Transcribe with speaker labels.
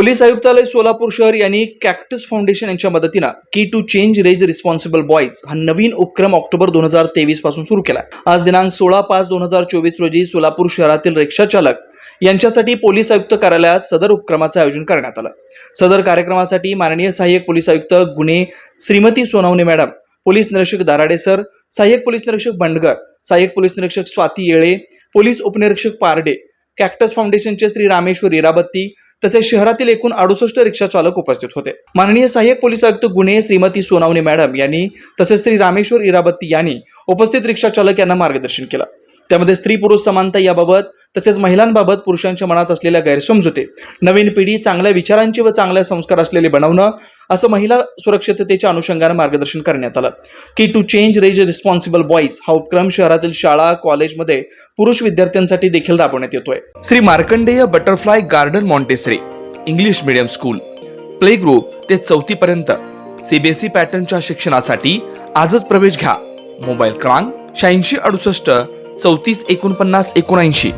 Speaker 1: Police आयुक्तालय सोलापूर शहर यांनी कॅक्टस फाउंडेशन यांच्या मदतीनं key to change raise responsible boys हा नवीन उपक्रम ऑक्टोबर दोन हजार तेवीसपासून सुरू केला. आज दिनांक सोळा पाच दोन हजार चोवीस रोजी सोलापूर शहरातील रिक्षा चालक यांच्यासाठी पोलीस आयुक्त कार्यालयात सदर उपक्रमाचं आयोजन करण्यात आलं. सदर कार्यक्रमासाठी माननीय सहाय्यक पोलीस आयुक्त गुन्हे श्रीमती सोनावणे मॅडम पोलीस निरीक्षक दाराडे सर सहाय्यक पोलीस निरीक्षक बंडगर सहाय्यक पोलीस निरीक्षक स्वाती येळे पोलीस उपनिरीक्षक पारडे कॅक्टस फाउंडेशनचे श्री रामेश्वर इराबत्ती तसेच शहरातील एकूण अडुसष्ट रिक्षा चालक उपस्थित होते. माननीय सहाय्यक पोलीस आयुक्त गुन्हे श्रीमती सोनावणे मॅडम यांनी तसेच श्री रामेश्वर इराबत्ती यांनी उपस्थित रिक्षा चालक यांना मार्गदर्शन केलं. त्यामध्ये स्त्री पुरुष समानता याबाबत तसेच महिलांबाबत पुरुषांच्या मनात असलेल्या गैरसमजुते नवीन पिढी चांगल्या विचारांची व चांगल्या संस्कार असलेले बनवणं असं महिला सुरक्षिततेच्या अनुषंगानं मार्गदर्शन करण्यात आलं. Key to change raise responsible boys हा उपक्रम शहरातील शाळा कॉलेजमध्ये पुरुष विद्यार्थ्यांसाठी देखील राबवण्यात येतोय. Shri Markandey butterfly garden Montessori English medium school play group ते चौथी पर्यंत. सीबीएसई पॅटर्नच्या शिक्षणासाठी आजच प्रवेश घ्या. मोबाईल क्रमांक शहाऐंशी अडुसष्ट चौतीस एकोणपन्नास एकोणऐंशी.